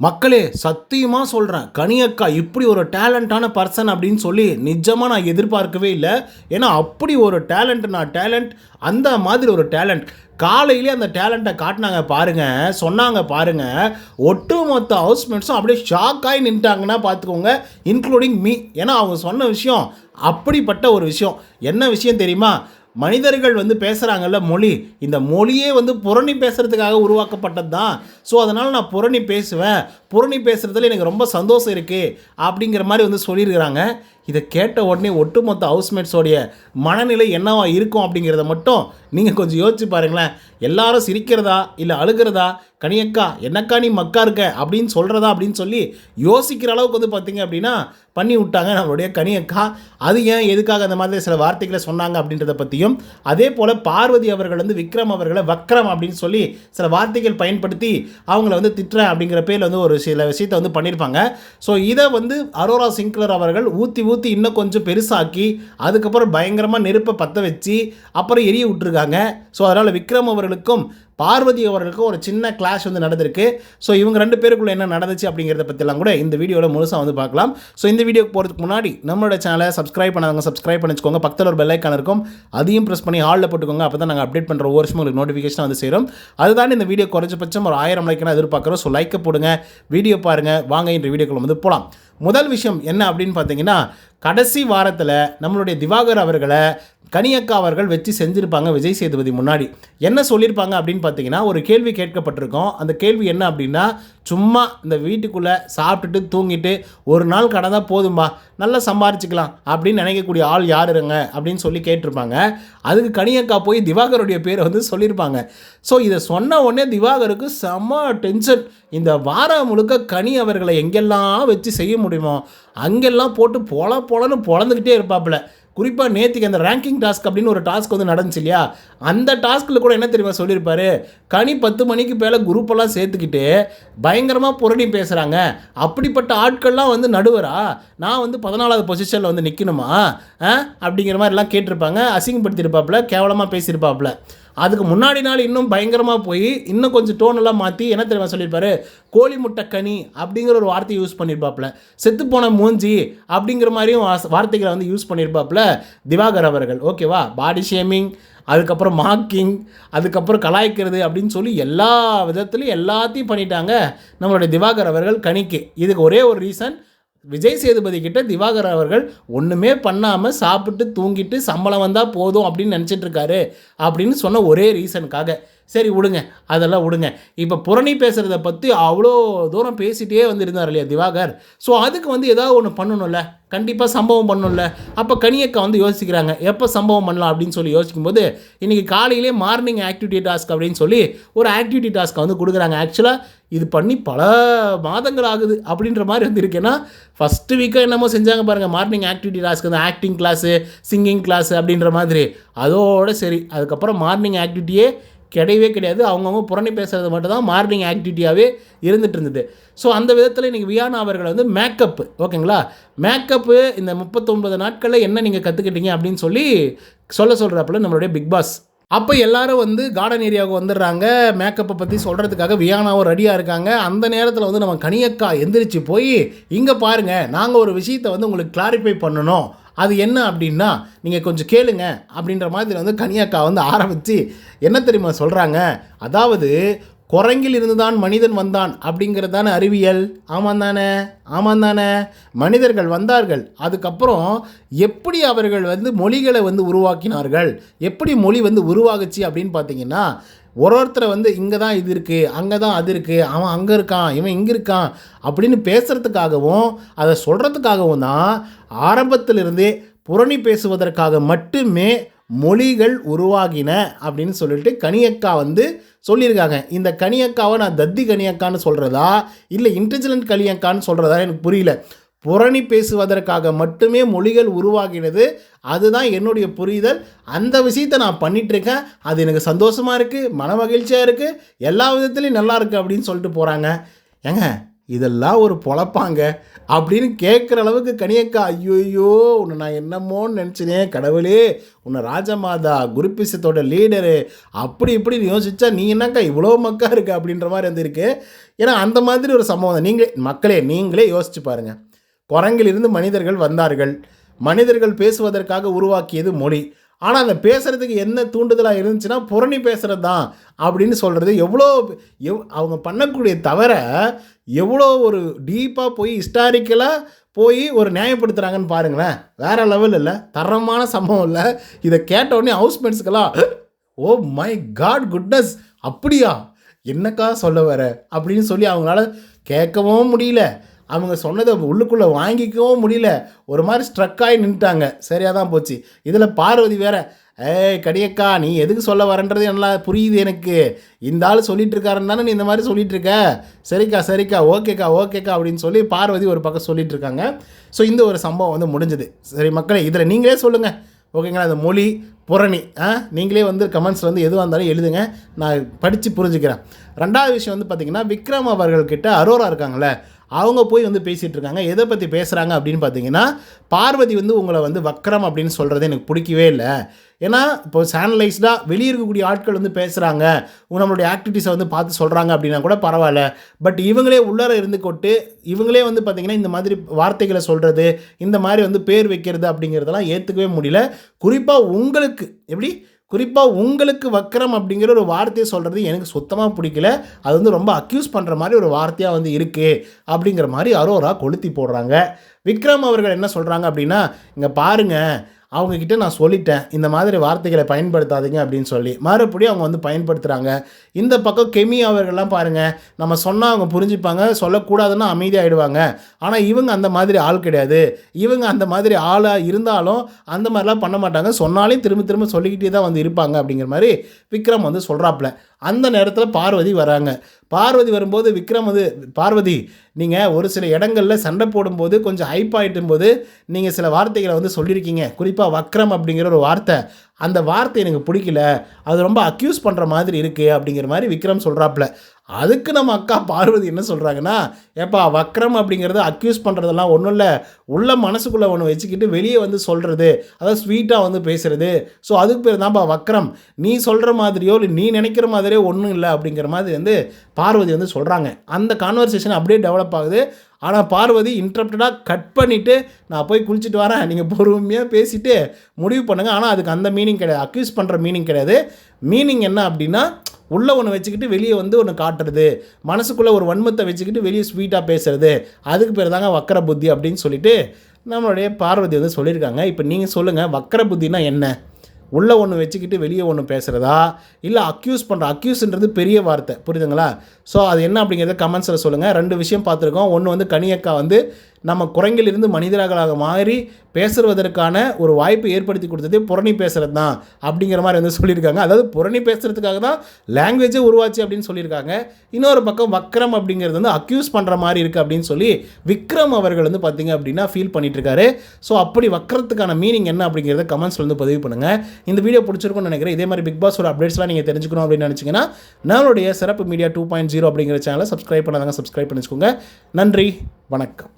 மக்களே சத்தியமாக சொல்கிறேன் கனியக்கா இப்படி ஒரு டேலண்டான பர்சன் அப்படின்னு சொல்லி நிஜமாக நான் எதிர்பார்க்கவே இல்லை. ஏன்னா அப்படி ஒரு டேலண்ட் நான் டேலண்ட் அந்த மாதிரி ஒரு டேலண்ட். காலையிலே அந்த டேலண்ட்டை காட்டினாங்க பாருங்கள் சொன்னாங்க பாருங்க ஒட்டுமொத்த ஹவுஸ்மேட்ஸும் அப்படியே ஷாக் ஆகி நின்ட்டாங்கன்னா பார்த்துக்கோங்க இன்க்ளூடிங் மீ ஏன்னா அவங்க சொன்ன விஷயம் அப்படிப்பட்ட ஒரு விஷயம். என்ன விஷயம் தெரியுமா? மனிதர்கள் வந்து பேசுகிறாங்கல்ல மொழி. இந்த மொழியே வந்து புரணி பேசுகிறதுக்காக உருவாக்கப்பட்டது தான் ஸோ அதனால் நான் புரணி பேசுவேன். புரணி பேசுகிறதுல எனக்கு ரொம்ப சந்தோஷம் இருக்குது அப்படிங்கிற மாதிரி வந்து சொல்லியிருக்கிறாங்க. இதை கேட்ட உடனே ஒட்டுமொத்த ஹவுஸ்மேட்ஸோடைய மனநிலை என்னவா இருக்கும் அப்படிங்கிறத மட்டும் நீங்கள் கொஞ்சம் யோசிச்சு பாருங்களேன். எல்லாரும் சிரிக்கிறதா இல்லை அழுகிறதா? கனியக்கா என்னக்கா நீ மக்கா இருக்க? அப்படின்னு சொல்கிறதா அப்படின்னு சொல்லி யோசிக்கிற அளவுக்கு வந்து பார்த்தீங்க அப்படின்னா பண்ணி விட்டாங்க நம்மளுடைய கனியக்கா. அது ஏன் எதுக்காக அந்த மாதிரி சில வார்த்தைகளை சொன்னாங்க அப்படின்றத பற்றியும் அதே போல் பார்வதி அவர்கள் வந்து விக்ரம் அவர்களை வக்ரம் அப்படின்னு சொல்லி சில வார்த்தைகள் பயன்படுத்தி அவங்கள வந்து திட்டுறேன் அப்படிங்கிற பேரில் வந்து ஒரு சில விஷயத்தை வந்து பண்ணியிருப்பாங்க ஸோ இதை வந்து அரோரா சிங்க்லர் அவர்கள் ஊற்றி ஊற்றி இன்னும் கொஞ்சம் பெருசாக்கி அதுக்கப்புறம் பயங்கரமாக நெருப்பை பற்ற வச்சு அப்புறம் எரிய விட்டுருக்காங்க. ஸோ அதனால் விக்ரம் அவர்களுக்கும் பார்வதி அவர்களுக்கும் ஒரு சின்ன கிளாஷ் வந்து நடந்திருக்கு. ஸோ இவங்க ரெண்டு பேருக்குள்ள என்ன நடந்துச்சு அப்படிங்கிறத பற்றிலாம் கூட இந்த வீடியோவில் முழுசாக வந்து பார்க்கலாம். ஸோ இந்த வீடியோக்கு போகிறதுக்கு முன்னாடி நம்மளோட சேனலை சப்ஸ்கிரைப் பண்ணாதவங்க சப்ஸ்கிரைப் பண்ணிச்சுக்கோங்க. பக்கத்தில் ஒரு பெல்லைக்கான இருக்கும். அதையும் ப்ரெஸ் பண்ணி ஹாலில் போட்டுக்கோங்க. அப்போ தான் நாங்கள் அப்டேட் பண்ணுற ஒவ்வொரு வருஷமும் உங்களுக்கு நோட்டிஃபிகேஷன் வந்து சேரும். அதுதான் இந்த வீடியோ குறைஞ்சபட்சம் ஒரு ஆயிரம் லைக் எதிர்பார்க்குறோம். ஸோ லைக்கை போடுங்க. வீடியோ பாருங்கள் வாங்க இந்த வீடியோக்குள்ள வந்து போகலாம் முதல் விஷயம் என்ன அப்படின்னு பார்த்தீங்கன்னா கடைசி வாரத்தில் நம்மளுடைய திவாகர் அவர்களை கனியக்கா அவர்கள் வச்சு செஞ்சுருப்பாங்க விஜய் சேதுபதி முன்னாடி. என்ன சொல்லியிருப்பாங்க அப்படின்னு பார்த்தீங்கன்னா ஒரு கேள்வி கேட்கப்பட்டிருக்கோம். அந்த கேள்வி என்ன அப்படின்னா சும்மா இந்த வீட்டுக்குள்ளே சாப்பிட்டுட்டு தூங்கிட்டு ஒரு நாள் கடந்தால் போதும்பா நல்லா சம்பாரிச்சிக்கலாம் அப்படின்னு நினைக்கக்கூடிய ஆள் யாருங்க அப்படின்னு சொல்லி கேட்டிருப்பாங்க. அதுக்கு கனியக்கா போய் திவாகருடைய பேரை வந்து சொல்லியிருப்பாங்க ஸோ இதை சொன்ன உடனே திவாகருக்கு செம்ம டென்ஷன் இந்த வாரம் முழுக்க கனி அவர்களை எங்கெல்லாம் வச்சு செய்ய முடியுமோ அங்கெல்லாம் போட்டு பொல பொலன்னு பொழந்துக்கிட்டே இருப்பாப்புல. குறிப்பாக நேற்றுக்கு அந்த ரேங்கிங் டாஸ்க் அப்படின்னு ஒரு டாஸ்க் வந்து நடந்துச்சு இல்லையா? அந்த டாஸ்கில் கூட என்ன தெரியுமா சொல்லியிருப்பாரு? கனி பத்து மணிக்கு மேலே குரூப்பெல்லாம் சேர்த்துக்கிட்டு பயங்கரமாக புரணி பேசுகிறாங்க அப்படிப்பட்ட ஆட்கள்லாம் வந்து நடுவரா? நான் வந்து பதினாலாவது பொசிஷனில் வந்து நிற்கணுமா அப்படிங்கிற மாதிரிலாம் கேட்டிருப்பாங்க. அசிங்கப்படுத்தியிருப்பாப்புல. கேவலமாக பேசியிருப்பாப்புல. அதுக்கு முன்னாடி நாள் இன்னும் பயங்கரமாக போய் இன்னும் கொஞ்சம் டோனெல்லாம் மாற்றி என்ன தெரியுமா சொல்லியிருப்பாரு? கோழி முட்டை கனி அப்படிங்கிற ஒரு வார்த்தையை யூஸ் பண்ணியிருப்பாப்புல. செத்துப்போன மூஞ்சி அப்படிங்கிற மாதிரியும் வார்த்தைகளை வந்து யூஸ் பண்ணியிருப்பாப்புல திவாகர் அவர்கள். ஓகேவா பாடி ஷேமிங் அதுக்கப்புறம் மாக்கிங் அதுக்கப்புறம் கலாய்க்கிறது அப்படின்னு சொல்லி எல்லா விதத்துலையும் எல்லாத்தையும் பண்ணிட்டாங்க நம்மளுடைய திவாகர் அவர்கள் கணிக்கு இதுக்கு ஒரே ஒரு ரீசன் விஜய் சேதுபதி கிட்ட திவாகர் அவர்கள் ஒன்றுமே பண்ணாமல் சாப்பிட்டு தூங்கிட்டு சம்பளம் வந்தால் போதும் அப்படின்னு நினச்சிட்டு இருக்காரு அப்படின்னு சொன்ன ஒரே ரீசனுக்காக சரி விடுங்க. அதெல்லாம் விடுங்க. இப்போ புரணி பேசுகிறத பற்றி அவ்வளோ தூரம் பேசிகிட்டே வந்திருந்தார் இல்லையா திவாகர்? ஸோ அதுக்கு வந்து ஏதாவது ஒன்று பண்ணணும்ல? கண்டிப்பாக சம்பவம் பண்ணணும்ல? அப்போ கனியக்கா வந்து யோசிக்கிறாங்க எப்போ சம்பவம் பண்ணலாம் அப்படின்னு சொல்லி யோசிக்கும்போது இன்றைக்கி காலையிலே மார்னிங் ஆக்டிவிட்டி டாஸ்க் அப்படின்னு சொல்லி ஒரு ஆக்டிவிட்டி டாஸ்க்கை வந்து கொடுக்குறாங்க. ஆக்சுவலாக இது பண்ணி பல மாதங்கள் ஆகுது அப்படின்ற மாதிரி வந்து இருக்கேன்னா ஃபஸ்ட்டு வீக்காக என்னமோ செஞ்சாங்க பாருங்கள் மார்னிங் ஆக்டிவிட்டி டாஸ்க் அந்த ஆக்டிங் கிளாஸு சிங்கிங் கிளாஸு அப்படின்ற மாதிரி. அதோட சரி அதுக்கப்புறம் மார்னிங் ஆக்டிவிட்டியே கிடையவே கிடையாது. அவங்கவுங்க புறணி பேசுகிறது மட்டும் தான் மார்னிங் ஆக்டிவிட்டியாகவே இருந்துட்டு இருந்தது. ஸோ அந்த விதத்தில் இன்றைக்கி வியானா அவர்கள் வந்து மேக்கப்பு ஓகேங்களா மேக்கப்பு இந்த முப்பத்தொன்பது நாட்களில் என்ன நீங்கள் கற்றுக்கிட்டீங்க அப்படின்னு சொல்லி சொல்ல சொல்கிறப்பல நம்மளுடைய பிக் பாஸ் அப்போ எல்லாரும் வந்து கார்டன் ஏரியாவுக்கு வந்துடுறாங்க. மேக்கப்பை பற்றி சொல்கிறதுக்காக வியானாவும் ரெடியாக இருக்காங்க. அந்த நேரத்தில் வந்து நம்ம கனியக்கா எந்திரிச்சு போய் இங்கே பாருங்கள் நாங்கள் ஒரு விஷயத்தை வந்து உங்களுக்கு கிளாரிஃபை பண்ணணும். அது என்ன அப்படின்னா நீங்கள் கொஞ்சம் கேளுங்க அப்படின்ற மாதிரி வந்து கனியாக்கா வந்து ஆரம்பித்து என்ன தெரியுமா சொல்கிறாங்க அதாவது குரங்கில் இருந்து தான் மனிதன் வந்தான் அப்படிங்கிறது தானே அறிவியல். ஆமாம் தானே? ஆமாம் தானே? மனிதர்கள் வந்தார்கள். அதுக்கப்புறம் எப்படி அவர்கள் வந்து மொழிகளை வந்து உருவாக்கினார்கள்? எப்படி மொழி வந்து உருவாகுச்சு அப்படின்னு பார்த்தீங்கன்னா ஒரு ஒருத்தரை வந்து இங்கே தான் இது இருக்குது அங்கே தான் அது இருக்குது அவன் அங்கே இருக்கான் இவன் இங்கே இருக்கான் அப்படின்னு பேசுகிறதுக்காகவும் அதை சொல்கிறதுக்காகவும் தான் ஆரம்பத்திலிருந்தே புரணி பேசுவதற்காக மட்டுமே மொழிகள் உருவாகின அப்படின்னு சொல்லிட்டு கனியக்கா வந்து சொல்லியிருக்காங்க. இந்த கனியக்காவை நான் தத்தி கனியக்கான்னு சொல்கிறதா இல்லை இன்டெலிஜென்ட் கனியக்கான்னு சொல்கிறதா எனக்கு புரியல. புரணி பேசுவதற்காக மட்டுமே மொழிகள் உருவாகினது. அதுதான் என்னுடைய புரிதல். அந்த விஷயத்தை நான் பண்ணிகிட்ருக்கேன் இருக்கேன் அது எனக்கு சந்தோஷமாக இருக்குது மன மகிழ்ச்சியாக இருக்குது எல்லா விதத்துலேயும் நல்லா இருக்குது அப்படின்னு சொல்லிட்டு போகிறாங்க ஏங்க இதெல்லாம் ஒரு பொழப்பாங்க. அப்படின்னு கேட்குற அளவுக்கு கனியக்கா ஐயோயோ உன்னை நான் என்னமோன்னு நினச்சினேன் கடவுளே. உன்னை ராஜமாதா குருபிசத்தோட லீடரு அப்படி இப்படின்னு யோசிச்சா நீ என்னக்கா இவ்வளோ மக்கா இருக்கு? அப்படின்ற மாதிரி இருந்திருக்கு ஏன்னா அந்த மாதிரி ஒரு சம்பவம் நீங்களே மக்களே நீங்களே யோசிச்சு பாருங்கள் குரங்கிலிருந்து மனிதர்கள் வந்தார்கள். மனிதர்கள் பேசுவதற்காக உருவாக்கியது மொழி. ஆனால் அந்த பேசுகிறதுக்கு என்ன தூண்டுதலாக இருந்துச்சுன்னா புரணி பேசுகிறது தான் அப்படின்னு சொல்கிறது எவ்வளோ எவ் அவங்க பண்ணக்கூடிய தவிர எவ்வளோ ஒரு டீப்பாக போய் ஹிஸ்டாரிக்கலாக போய் ஒரு நியாயப்படுத்துகிறாங்கன்னு பாருங்களேன். வேறு லெவல் இல்லை. தரமான சம்பவம் இல்லை. இதை கேட்ட உடனே ஹவுஸ்மேட்ஸ்க்கெல்லாம் ஓ மை காட் குட்னஸ் அப்படியா? என்னக்கா சொல்ல வர? அப்படின்னு சொல்லி அவங்களால கேட்கவும் முடியல. அவங்க சொன்னதை உள்ளுக்குள்ளே வாங்கிக்கவும் முடியல. ஒரு மாதிரி ஸ்ட்ரக் ஆகி நின்றுட்டாங்க சரியாக தான் போச்சு. இதில் பார்வதி வேற ஏய் கடியக்கா நீ எதுக்கு சொல்ல வரன்றது நல்லா புரியுது எனக்கு. இந்த ஆள் சொல்லிட்டு இருக்காருன்னு தானே நீ இந்த மாதிரி சொல்லிட்டு இருக்க? சரிக்கா சரிக்கா ஓகேக்கா ஓகேக்கா அப்படின்னு சொல்லி பார்வதி ஒரு பக்கம் சொல்லிட்டு இருக்காங்க. ஸோ இந்த ஒரு சம்பவம் வந்து முடிஞ்சது. சரி மக்களே இதில் நீங்களே சொல்லுங்கள் ஓகேங்களா? அந்த மொழி புரணி ஆ நீங்களே வந்து கமெண்ட்ஸில் வந்து எதுவாக இருந்தாலும் எழுதுங்க. நான் படித்து புரிஞ்சுக்கிறேன். ரெண்டாவது விஷயம் வந்து பார்த்திங்கன்னா விக்ரம் அவர்கள்கிட்ட அரோரா இருக்காங்களே அவங்க போய் வந்து பேசிகிட்டு இருக்காங்க எதை பற்றி பேசுகிறாங்க அப்படின்னு பார்த்தீங்கன்னா பார்வதி வந்து உங்களை வந்து வக்ரம் அப்படின்னு சொல்கிறது எனக்கு பிடிக்கவே இல்லை. ஏன்னா இப்போ சேனலைஸ்டாக வெளியே இருக்கக்கூடிய ஆட்கள் வந்து பேசுகிறாங்க நம்மளுடைய ஆக்டிவிட்டீஸை வந்து பார்த்து சொல்கிறாங்க அப்படின்னா கூட பரவாயில்ல. பட் இவங்களே உள்ளார இருந்து கொட்டு இவங்களே வந்து பார்த்திங்கன்னா இந்த மாதிரி வார்த்தைகளை சொல்கிறது இந்த மாதிரி வந்து பேர் வைக்கிறது அப்படிங்கிறதெல்லாம் ஏற்றுக்கவே முடியல. குறிப்பாக உங்களுக்கு எப்படி? குறிப்பாக உங்களுக்கு வக்கரம் அப்படிங்கிற ஒரு வார்த்தையை சொல்கிறது எனக்கு சுத்தமாக பிடிக்கல. அது வந்து ரொம்ப அக்யூஸ் பண்ணுற மாதிரி ஒரு வார்த்தையாக வந்து இருக்குது அப்படிங்கிற மாதிரி அரோரா கொளுத்தி போடுறாங்க. விக்ரம் அவர்கள் என்ன சொல்கிறாங்க அப்படின்னா இங்கே பாருங்கள் அவங்கக்கிட்ட நான் சொல்லிட்டேன் இந்த மாதிரி வார்த்தைகளை பயன்படுத்தாதீங்க அப்படின்னு சொல்லி. மறுபடியும் அவங்க வந்து பயன்படுத்துகிறாங்க இந்த பக்கம் கெமி அவர்கள்லாம் பாருங்கள் நம்ம சொன்னால் அவங்க புரிஞ்சுப்பாங்க சொல்லக்கூடாதுன்னா அமைதியாகிடுவாங்க ஆனால் இவங்க அந்த மாதிரி ஆள் கிடையாது. இவங்க அந்த மாதிரி ஆளாக இருந்தாலும் அந்த மாதிரிலாம் பண்ண மாட்டாங்க. சொன்னாலே திரும்ப திரும்ப சொல்லிக்கிட்டே தான் வந்து இருப்பாங்க அப்படிங்கிற மாதிரி விக்ரம் வந்து சொல்கிறாப்புல அந்த நேரத்தில் பார்வதி வராங்க. பார்வதி வரும்போது விக்ரம் வந்து பார்வதி நீங்கள் ஒரு சில இடங்களில் சண்டை போடும்போது கொஞ்சம் ஹைப் ஆகிட்டும் போது நீங்கள் சில வார்த்தைகளை வந்து சொல்லியிருக்கீங்க. குறிப்பாக வக்ரம் அப்படிங்கிற ஒரு வார்த்தை. அந்த வார்த்தை எனக்கு பிடிக்கல. அது ரொம்ப அக்யூஸ் பண்ணுற மாதிரி இருக்குது அப்படிங்கிற மாதிரி விக்ரம் சொல்கிறாப்புல அதுக்கு நம்ம அக்கா பார்வதி என்ன சொல்கிறாங்கன்னா ஏப்பா வக்ரம் அப்படிங்கிறது அக்யூஸ் பண்ணுறதெல்லாம் ஒன்றும் இல்லை. உள்ள மனசுக்குள்ளே ஒன்று வச்சுக்கிட்டு வெளியே வந்து சொல்கிறது அதாவது ஸ்வீட்டாக வந்து பேசுகிறது ஸோ அதுக்கு பேர் தான்ப்பா வக்ரம். நீ சொல்கிற மாதிரியோ இல்லை நீ நினைக்கிற மாதிரியோ ஒன்றும் இல்லை அப்படிங்கிற மாதிரி வந்து பார்வதி வந்து சொல்கிறாங்க அந்த கான்வர்சேஷன் அப்படியே டெவலப் ஆகுது. ஆனால் பார்வதி இன்ட்ரப்டடாக கட் பண்ணிவிட்டு நான் போய் குளிச்சுட்டு வரேன். நீங்கள் பொறுமையாக பேசிவிட்டு முடிவு பண்ணுங்கள் ஆனால் அதுக்கு அந்த மீனிங் கிடையாது. அக்யூஸ் பண்ணுற மீனிங் கிடையாது. மீனிங் என்ன அப்படின்னா உள்ளே ஒன்று வச்சுக்கிட்டு வெளியே வந்து ஒன்று காட்டுறது. மனசுக்குள்ளே ஒரு வன்மத்தை வச்சுக்கிட்டு வெளியே ஸ்வீட்டாக பேசுறது. அதுக்கு பேர் தாங்க வக்கர புத்தி அப்படின்னு சொல்லிட்டு நம்மளுடைய பார்வதி வந்து சொல்லியிருக்காங்க. இப்போ நீங்கள் சொல்லுங்கள் வக்கர புத்தினா என்ன? உள்ளே ஒன்று வச்சுக்கிட்டு வெளியே ஒன்று பேசுகிறதா இல்லை அக்யூஸ் பண்ணுற அக்யூஸ்ன்றது பெரிய வார்த்தை. புரியுதுங்களா? ஸோ அது என்ன அப்படிங்கிறத கமெண்ட்ஸில் சொல்லுங்கள் ரெண்டு விஷயம் பார்த்துருக்கோம். ஒன்று வந்து கனியக்கா வந்து நம்ம குரங்கிலிருந்து மனிதர்களாக மாறி பேசுவதற்கான ஒரு வாய்ப்பு ஏற்படுத்தி கொடுத்ததே புரணி பேசுகிறது தான் அப்படிங்கிற மாதிரி வந்து சொல்லியிருக்காங்க. அதாவது புரணி பேசுகிறதுக்காக தான் லாங்குவேஜே உருவாச்சு அப்படின்னு சொல்லியிருக்காங்க. இன்னொரு பக்கம் வக்ரம் அப்படிங்கிறது வந்து அக்யூஸ் பண்ணுற மாதிரி இருக்குது அப்படின்னு சொல்லி விக்ரம் அவர்கள் வந்து பார்த்திங்க அப்படின்னா ஃபீல் பண்ணிகிட்ருக்காரு ஸோ அப்படி வக்கிறதுக்கான மீனிங் என்ன அப்படிங்கிறத கமெண்ட்ஸ் வந்து பதிவு பண்ணுங்கள் இந்த வீடியோ பிடிச்சிருக்கும்னு நினைக்கிறேன். இதே மாதிரி பிக் பாஸோட அப்டேட்ஸ்லாம் நீங்கள் தெரிஞ்சுக்கணும் அப்படின்னு நினச்சிங்கன்னா நம்மளுடைய சிறப்பு மீடியா டூ பாயிண்ட் ஜீரோ அப்படிங்கிற சேனலை சப்ஸ்கிரைப் பண்ணாதாங்க சப்ஸ்கிரைப் பண்ணிச்சுக்கோங்க. நன்றி வணக்கம்.